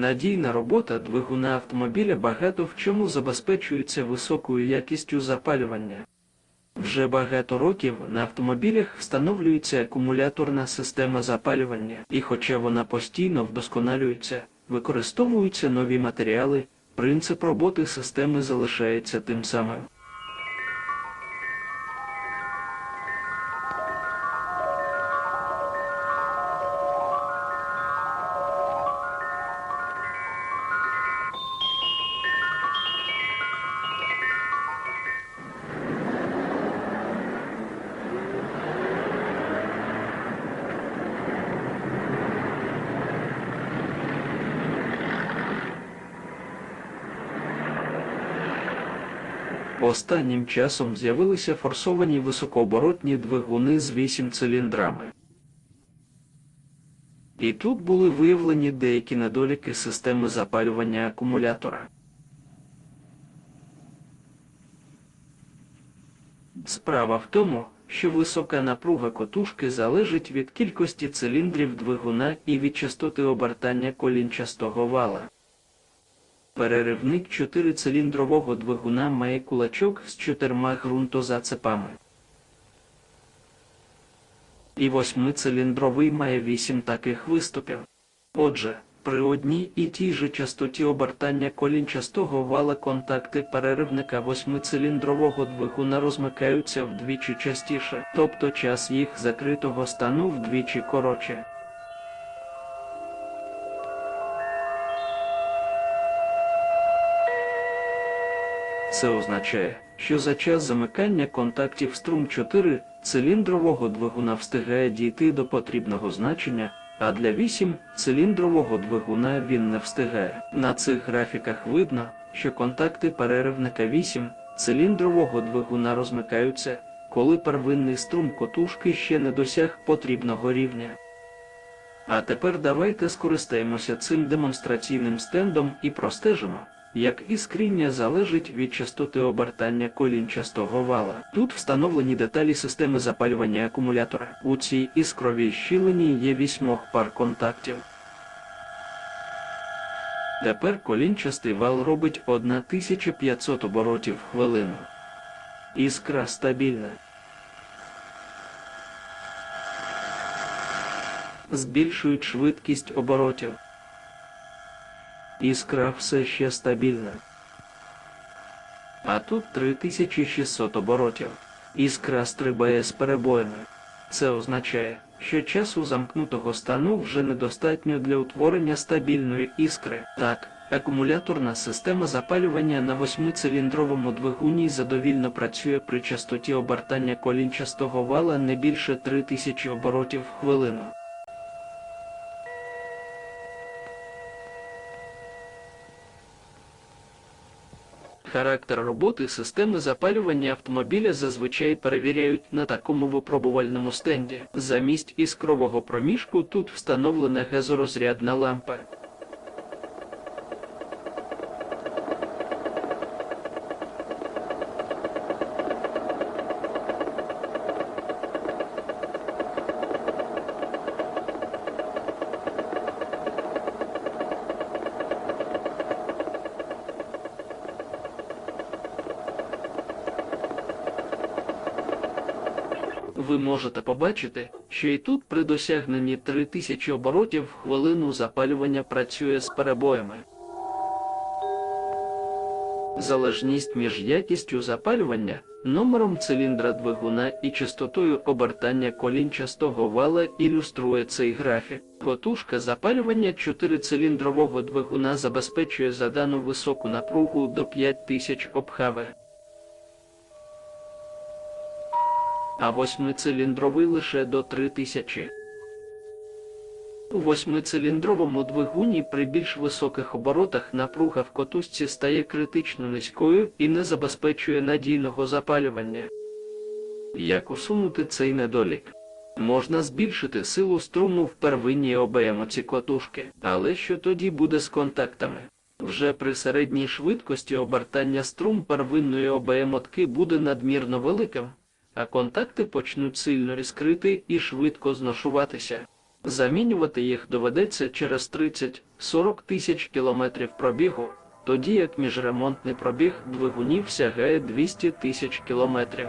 Надійна робота двигуна автомобіля багато в чому забезпечується високою якістю запалювання. Вже багато років на автомобілях встановлюється акумуляторна система запалювання, і хоча вона постійно вдосконалюється, використовуються нові матеріали, принцип роботи системи залишається тим самим. Останнім часом з'явилися форсовані високооборотні двигуни з 8 циліндрами. І тут були виявлені деякі недоліки системи запалювання акумулятора. Справа в тому, що висока напруга котушки залежить від кількості циліндрів двигуна і від частоти обертання колінчастого вала. Переривник чотирициліндрового двигуна має кулачок з чотирма ґрунтозацепами. І восьмициліндровий має вісім таких виступів. Отже, при одній і тій же частоті обертання колінчастого вала контакти переривника восьмициліндрового двигуна розмикаються вдвічі частіше, тобто час їх закритого стану вдвічі коротше. Це означає, що за час замикання контактів струм 4 циліндрового двигуна встигає дійти до потрібного значення, а для 8 циліндрового двигуна він не встигає. На цих графіках видно, що контакти переривника 8 циліндрового двигуна розмикаються, коли первинний струм котушки ще не досяг потрібного рівня. А тепер давайте скористаємося цим демонстраційним стендом і простежимо, як іскріння залежить від частоти обертання колінчастого вала. Тут встановлені деталі системи запалювання акумулятора. У цій іскровій щілині є вісьмох пар контактів. Тепер колінчастий вал робить 1500 оборотів в хвилину. Іскра стабільна. Збільшують швидкість оборотів. Іскра все ще стабільна. А тут 3600 оборотів. Іскра стрибає з перебоями. Це означає, що часу замкнутого стану вже недостатньо для утворення стабільної іскри. Так, акумуляторна система запалювання на восьмициліндровому двигуні задовільно працює при частоті обертання колінчастого вала не більше 3000 оборотів в хвилину. Характер роботи системи запалювання автомобіля зазвичай перевіряють на такому випробувальному стенді. Замість іскрового проміжку тут встановлена газорозрядна лампа. Можете побачити, що і тут при досягненні 3000 оборотів хвилину запалювання працює з перебоями. Залежність між якістю запалювання, номером циліндра двигуна і частотою обертання колінчастого вала ілюструє цей графік. Котушка запалювання чотирициліндрового двигуна забезпечує задану високу напругу до 5000 обхави. А восьмициліндровий лише до 3000. У восьмициліндровому двигуні при більш високих оборотах напруга в котушці стає критично низькою і не забезпечує надійного запалювання. Як усунути цей недолік? Можна збільшити силу струму в первинній обемоці котушки, але що тоді буде з контактами? Вже при середній швидкості обертання струм первинної обемотки буде надмірно великим, а контакти почнуть сильно розкрити і швидко зношуватися. Замінювати їх доведеться через 30-40 тисяч кілометрів пробігу, тоді як міжремонтний пробіг двигунів сягає 200 тисяч кілометрів.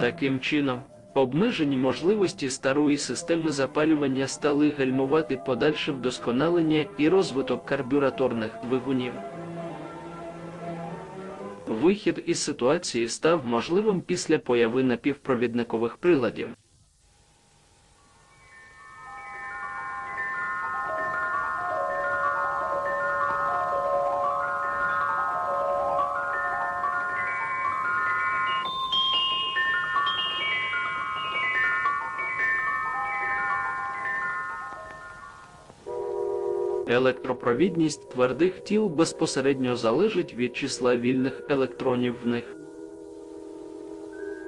Таким чином, обмежені можливості старої системи запалювання стали гальмувати подальше вдосконалення і розвиток карбюраторних двигунів. Вихід із ситуації став можливим після появи напівпровідникових приладів. Електропровідність твердих тіл безпосередньо залежить від числа вільних електронів в них.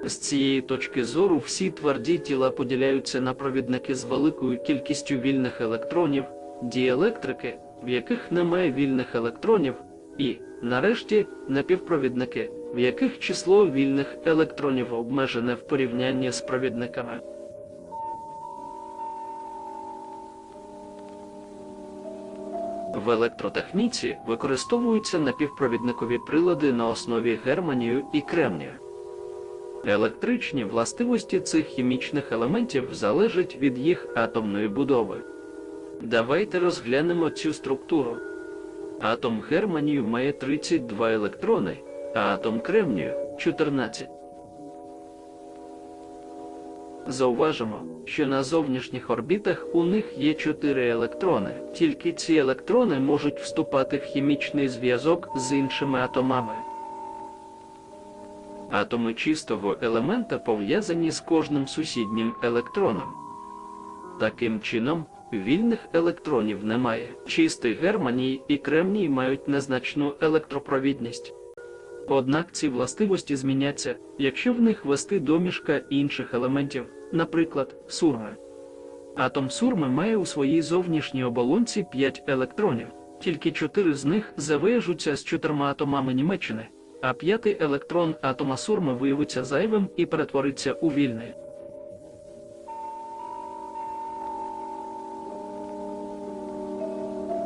З цієї точки зору всі тверді тіла поділяються на провідники з великою кількістю вільних електронів, діелектрики, в яких немає вільних електронів, і, нарешті, напівпровідники, в яких число вільних електронів обмежене в порівнянні з провідниками. В електротехніці використовуються напівпровідникові прилади на основі германію і кремнію. Електричні властивості цих хімічних елементів залежать від їх атомної будови. Давайте розглянемо цю структуру. Атом германію має 32 електрони, а атом кремнію 14. Зауважимо, що на зовнішніх орбітах у них є 4 електрони, тільки ці електрони можуть вступати в хімічний зв'язок з іншими атомами. Атоми чистого елемента пов'язані з кожним сусіднім електроном. Таким чином, вільних електронів немає. Чистий германій і кремній мають незначну електропровідність. Однак ці властивості зміняться, якщо в них ввести домішка інших елементів, наприклад, сурми. Атом сурми має у своїй зовнішній оболонці 5 електронів, тільки 4 з них завияжуться з чотирма атомами Німеччини, а п'ятий електрон атома сурми виявиться зайвим і перетвориться у вільний.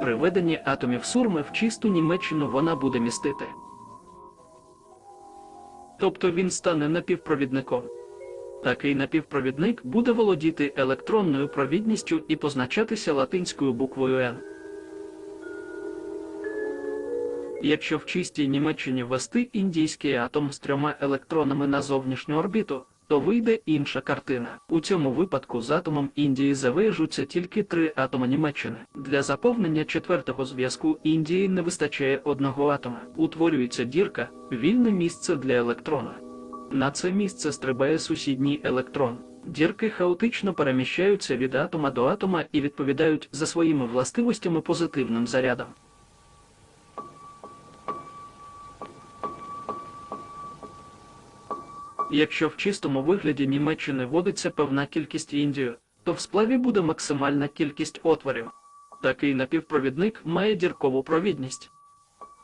При веденні атомів сурми в чисту Німеччину вона буде містити. Тобто він стане напівпровідником. Такий напівпровідник буде володіти електронною провідністю і позначатися латинською буквою N. Якщо в чистій Німеччині ввести індійський атом з трьома електронами на зовнішню орбіту, то вийде інша картина. У цьому випадку з атомом Індії завижуться тільки три атоми Німеччини. Для заповнення четвертого зв'язку Індії не вистачає одного атома. Утворюється дірка, вільне місце для електрона. На це місце стрибає сусідній електрон. Дірки хаотично переміщаються від атома до атома і відповідають за своїми властивостями позитивним зарядом. Якщо в чистому вигляді Німеччини вводиться певна кількість Індію, то в сплаві буде максимальна кількість отворів. Такий напівпровідник має діркову провідність.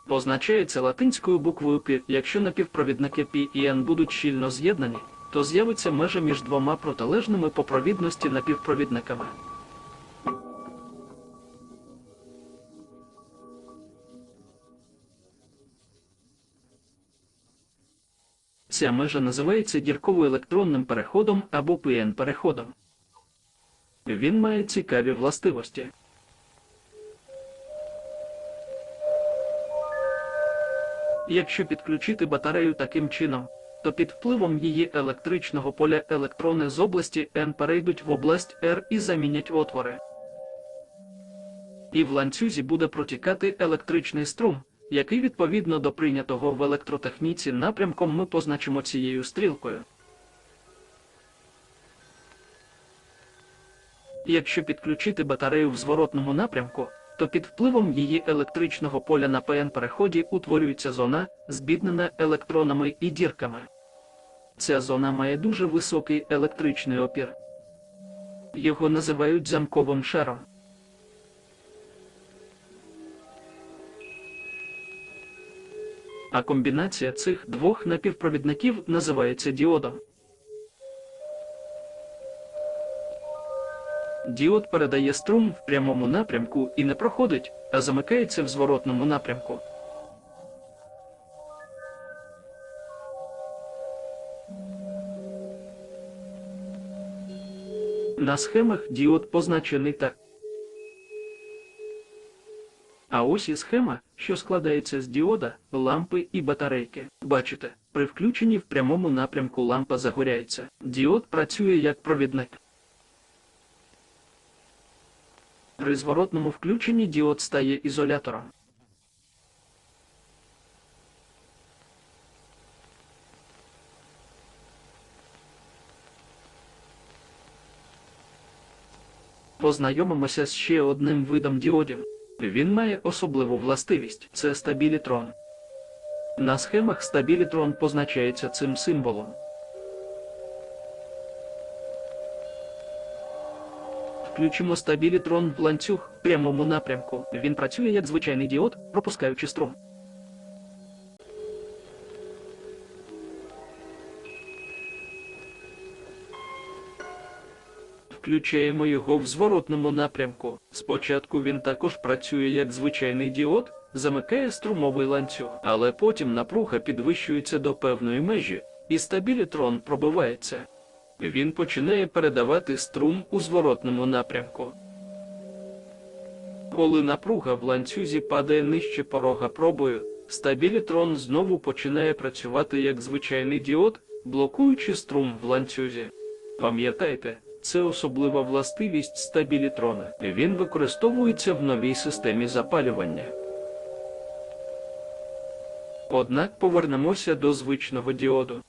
Позначається латинською буквою Пі. Якщо напівпровідники Пі і Н будуть щільно з'єднані, то з'явиться межа між двома протилежними по провідності напівпровідниками. Ця межа називається дірково-електронним переходом або ПН-переходом. Він має цікаві властивості. Якщо підключити батарею таким чином, то під впливом її електричного поля електрони з області N перейдуть в область R і замінять отвори. І в ланцюзі буде протікати електричний струм, який відповідно до прийнятого в електротехніці напрямком ми позначимо цією стрілкою. Якщо підключити батарею в зворотному напрямку, то під впливом її електричного поля на ПН-переході утворюється зона, збіднена електронами і дірками. Ця зона має дуже високий електричний опір. Його називають замковим шаром. А комбінація цих двох напівпровідників називається діодом. Діод передає струм в прямому напрямку і не проходить, а замикається в зворотному напрямку. На схемах діод позначений так. А ось і схема, що складається з діода, лампи і батарейки. Бачите, при включенні в прямому напрямку лампа загоряється. Діод працює як провідник. При зворотному включенні діод стає ізолятором. Познайомимося з ще одним видом діодів. Він має особливу властивість це стабілітрон. На схемах стабілітрон позначається цим символом. Включимо стабілітрон в ланцюг в прямому напрямку. Він працює як звичайний діод, пропускаючи струм. Включаємо його в зворотному напрямку. Спочатку він також працює як звичайний діод, замикає струмовий ланцюг, але потім напруга підвищується до певної межі, і стабілітрон пробивається. Він починає передавати струм у зворотному напрямку. Коли напруга в ланцюзі падає нижче порога пробою, стабілітрон знову починає працювати як звичайний діод, блокуючи струм в ланцюзі. Пам'ятайте, це особлива властивість стабілітрона. Він використовується в новій системі запалювання. Однак повернемося до звичного діоду.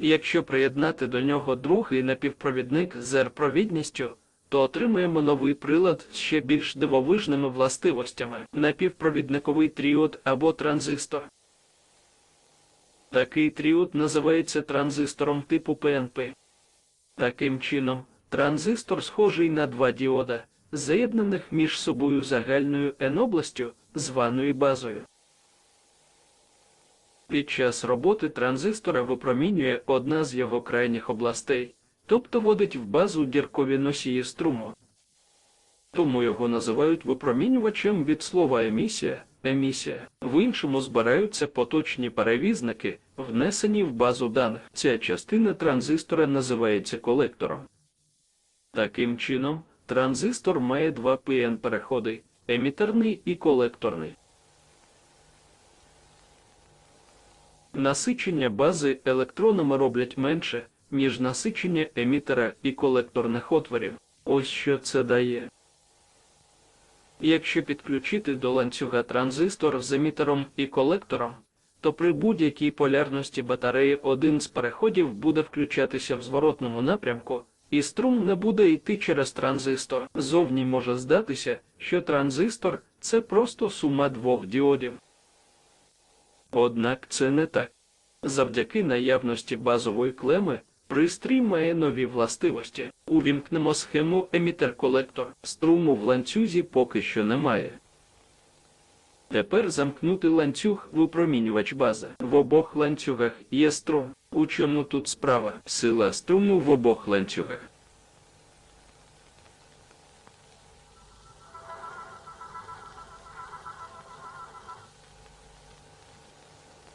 Якщо приєднати до нього другий напівпровідник з R-провідністю, то отримаємо новий прилад з ще більш дивовижними властивостями напівпровідниковий тріод або транзистор. Такий тріод називається транзистором типу ПНП. Таким чином, транзистор схожий на два діода, з'єднаних між собою загальною N-областю, званою базою. Під час роботи транзистора випромінює одна з його крайніх областей, тобто вводить в базу діркові носії струму. Тому його називають випромінювачем від слова емісія, емісія. В іншому збираються поточні перевізники, внесені в базу даних. Ця частина транзистора називається колектором. Таким чином, транзистор має два PN-переходи емітерний і колекторний. Насичення бази електронами роблять менше, ніж насичення емітера і колекторних отворів. Ось що це дає. Якщо підключити до ланцюга транзистор з емітером і колектором, то при будь-якій полярності батареї один з переходів буде включатися в зворотному напрямку, і струм не буде йти через транзистор. Зовні може здатися, що транзистор це просто сума двох діодів. Однак це не так. Завдяки наявності базової клеми пристрій має нові властивості. Увімкнемо схему емітер-колектор. Струму в ланцюзі поки що немає. Тепер замкнути ланцюг випромінювач бази. В обох ланцюгах є струм. У чому тут справа? Сила струму в обох ланцюгах.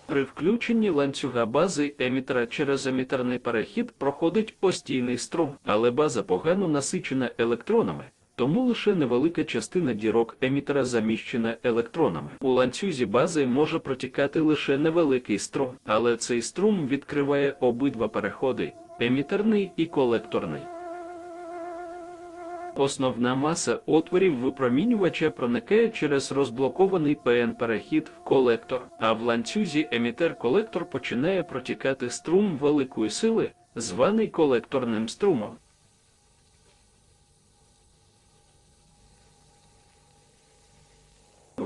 При включенні ланцюга бази емітера через емітерний перехід проходить постійний струм, але база погано насичена електронами, тому лише невелика частина дірок емітера заміщена електронами. У ланцюзі бази може протікати лише невеликий струм, але цей струм відкриває обидва переходи емітерний і колекторний. Основна маса отворів випромінювача проникає через розблокований ПН-перехід в колектор, а в ланцюзі емітер-колектор починає протікати струм великої сили, званий колекторним струмом.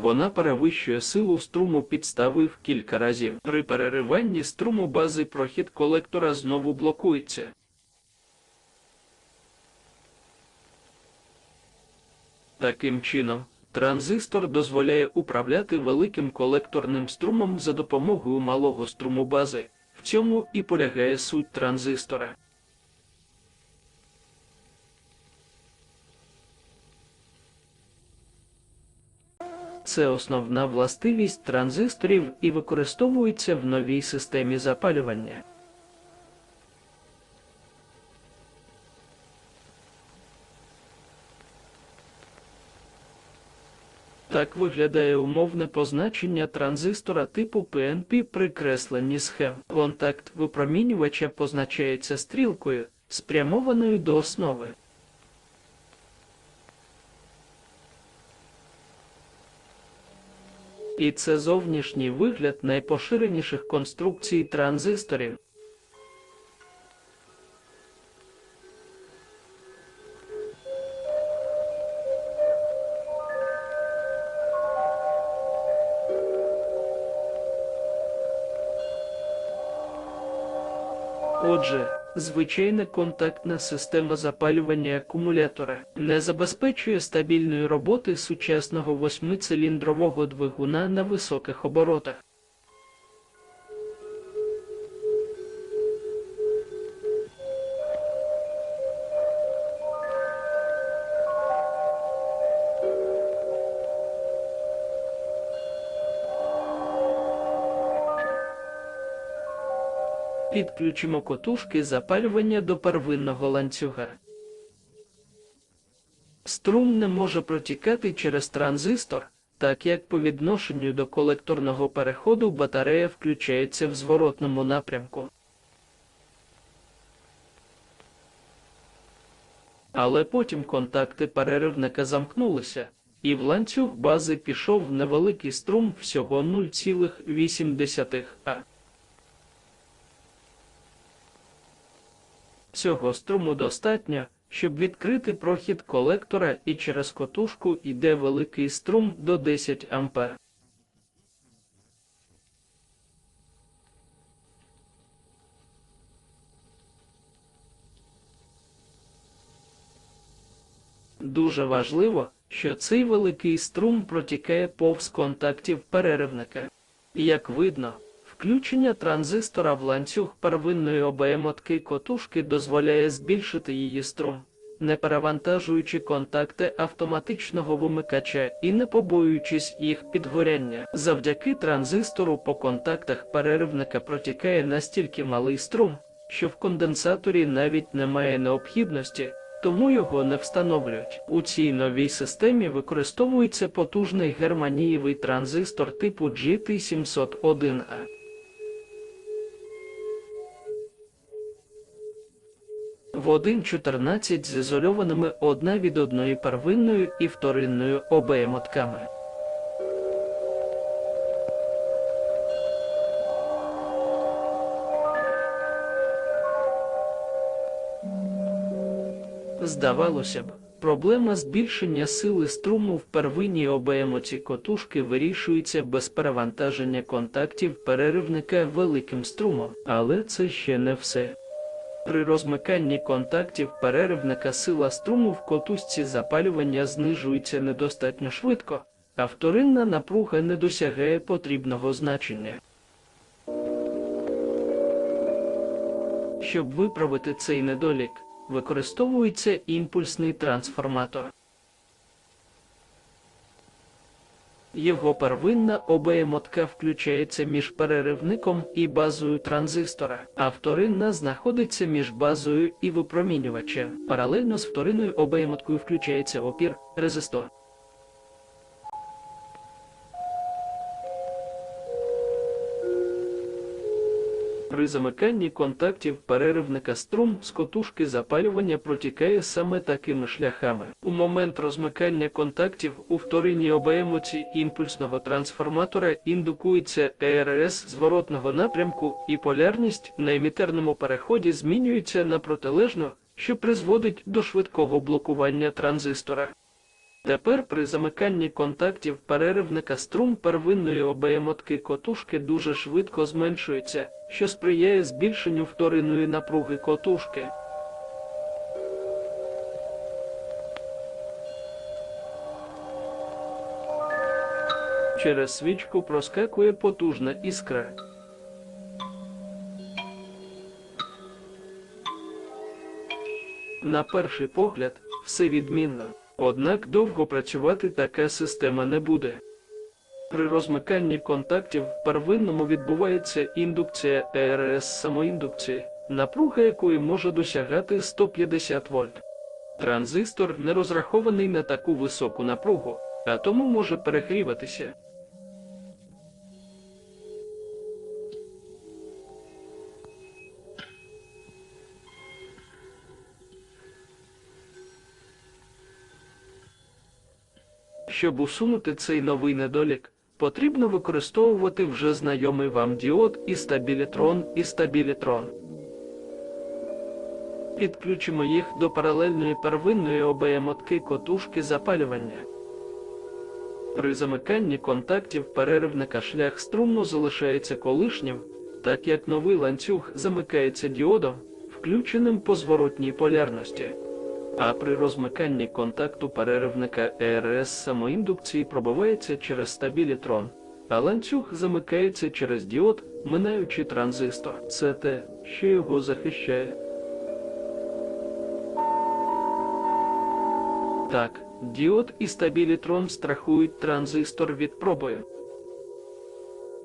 Вона перевищує силу струму підстави в кілька разів. При перериванні струму бази прохід колектора знову блокується. Таким чином, транзистор дозволяє управляти великим колекторним струмом за допомогою малого струму бази. В цьому і полягає суть транзистора. Це основна властивість транзисторів і використовується в новій системі запалювання. Так виглядає умовне позначення транзистора типу PNP при кресленні схем. Контакт випромінювача позначається стрілкою, спрямованою до основи. І це зовнішній вигляд найпоширеніших конструкцій транзисторів. Отже, звичайна контактна система запалювання акумулятора не забезпечує стабільної роботи сучасного восьмициліндрового двигуна на високих оборотах. Підключимо котушки запалювання до первинного ланцюга. Струм не може протікати через транзистор, так як по відношенню до колекторного переходу батарея включається в зворотному напрямку. Але потім контакти переривника замкнулися, і в ланцюг бази пішов невеликий струм всього 0,8 А. Цього струму достатньо, щоб відкрити прохід колектора і через котушку йде великий струм до 10 А. Дуже важливо, що цей великий струм протікає повз контактів переривника. Як видно, Включення транзистора в ланцюг первинної обемотки котушки дозволяє збільшити її струм, не перевантажуючи контакти автоматичного вимикача і не побоюючись їх підгоряння. Завдяки транзистору по контактах переривника протікає настільки малий струм, що в конденсаторі навіть немає необхідності, тому його не встановлюють. У цій новій системі використовується потужний германієвий транзистор типу GT701A. В 1.14 з ізольованими одна від одної первинною і вторинною обеємотками. Здавалося б, проблема збільшення сили струму в первинній обеємоті котушки вирішується без перевантаження контактів переривника великим струмом, але це ще не все. При розмиканні контактів переривника сила струму в котушці запалювання знижується недостатньо швидко, а вторинна напруга не досягає потрібного значення. Щоб виправити цей недолік, використовується імпульсний трансформатор. Його первинна обеємотка включається між переривником і базою транзистора, а вторинна знаходиться між базою і випромінювачем. Паралельно з вторинною обеємоткою включається опір резистор. При замиканні контактів переривника струм з котушки запалювання протікає саме такими шляхами. У момент розмикання контактів у вторинній обеємоці імпульсного трансформатора індукується ЕРС зворотного напрямку і полярність на емітерному переході змінюється на протилежну, що призводить до швидкого блокування транзистора. Тепер при замиканні контактів переривника струм первинної обеємотки котушки дуже швидко зменшується, що сприяє збільшенню вторинної напруги котушки. Через свічку проскакує потужна іскра. На перший погляд, все відмінно. Однак довго працювати така система не буде. При розмиканні контактів в первинному відбувається індукція ЕРС самоіндукції, напруга якої може досягати 150 вольт. Транзистор не розрахований на таку високу напругу, а тому може перегріватися. Щоб усунути цей новий недолік, потрібно використовувати вже знайомий вам діод і стабілітрон і стабілітрон. Підключимо їх до паралельної первинної обеємотки котушки запалювання. При замиканні контактів переривника шлях струму залишається колишнім, так як новий ланцюг замикається діодом, включеним по зворотній полярності. А при розмиканні контакту переривника ЕРС самоіндукції пробивається через стабілітрон, а ланцюг замикається через діод, минаючи транзистор. Це те, що його захищає. Так, діод і стабілітрон страхують транзистор від пробою.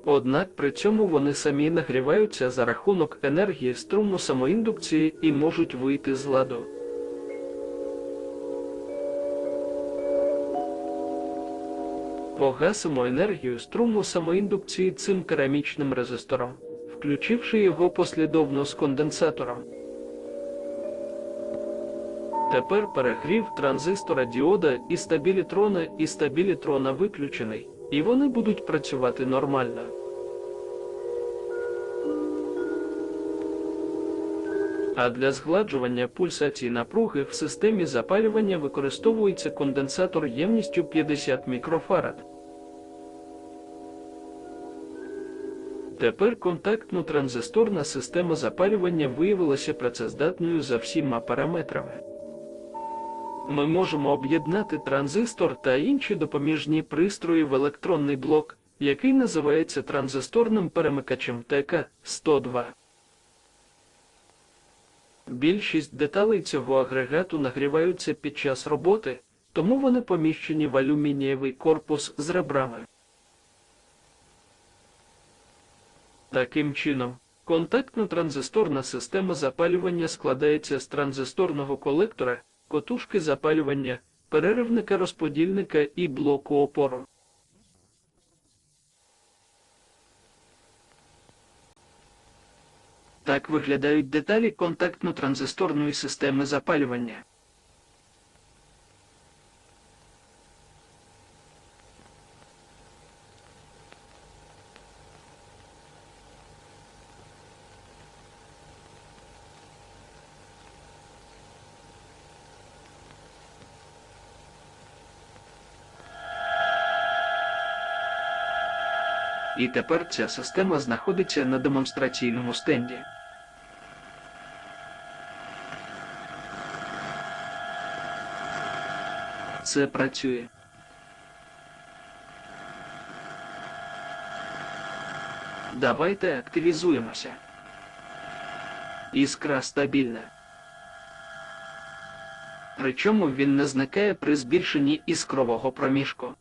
Однак при цьому вони самі нагріваються за рахунок енергії струму самоіндукції і можуть вийти з ладу. Погасимо енергію струму самоіндукції цим керамічним резистором, включивши його послідовно з конденсатором. Тепер перегрів транзистора діода і стабілітрона і стабілітрона виключений, і вони будуть працювати нормально. А для згладжування пульсації напруги в системі запалювання використовується конденсатор ємністю 50 мікрофарад. Тепер контактно-транзисторна система запалювання виявилася працездатною за всіма параметрами. Ми можемо об'єднати транзистор та інші допоміжні пристрої в електронний блок, який називається транзисторним перемикачем ТК-102. Більшість деталей цього агрегату нагріваються під час роботи, тому вони поміщені в алюмінієвий корпус з ребрами. Таким чином, контактно-транзисторна система запалювання складається з транзисторного колектора, котушки запалювання, переривника розподільника і блоку опору. Так виглядають деталі контактно-транзисторної системи запалювання. І тепер ця система знаходиться на демонстраційному стенді. Це працює. Давайте активізуємося. Іскра стабільна. Причому він не зникає при збільшенні іскрового проміжку.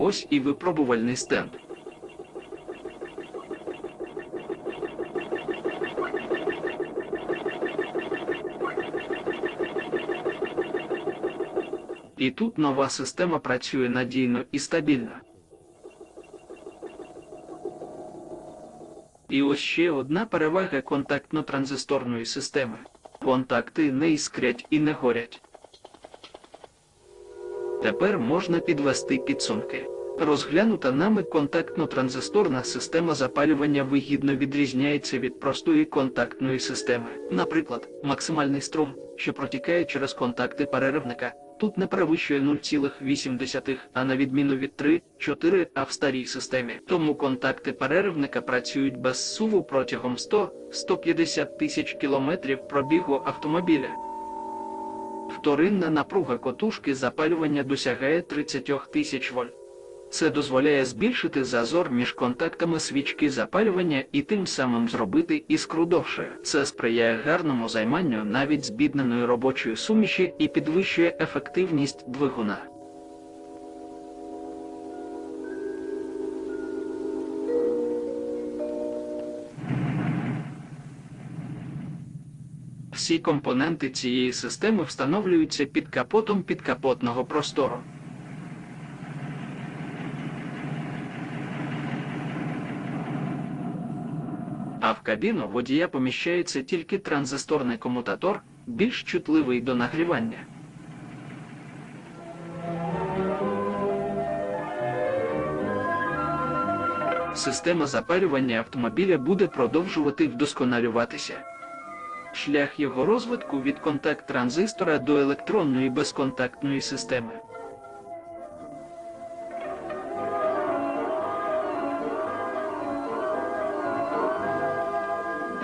Ось і випробувальний стенд. І тут нова система працює надійно і стабільно. І ось ще одна перевага контактно-транзисторної системи. Контакти не іскрять і не горять. Тепер можна підвести підсумки. Розглянута нами контактно-транзисторна система запалювання вигідно відрізняється від простої контактної системи. Наприклад, максимальний струм, що протікає через контакти переривника, тут не перевищує 0,8, а на відміну від 3-4 а в старій системі. Тому контакти переривника працюють без суву протягом 100-150 тисяч кілометрів пробігу автомобіля. Вторинна напруга котушки запалювання досягає 30 тисяч вольт. Це дозволяє збільшити зазор між контактами свічки запалювання і тим самим зробити іскру довше. Це сприяє гарному займанню навіть збідненої робочої суміші і підвищує ефективність двигуна. Всі компоненти цієї системи встановлюються під капотом підкапотного простору. А в кабіну водія поміщається тільки транзисторний комутатор, більш чутливий до нагрівання. Система запалювання автомобіля буде продовжувати вдосконалюватися. Шлях його розвитку від контакт транзистора до електронної безконтактної системи.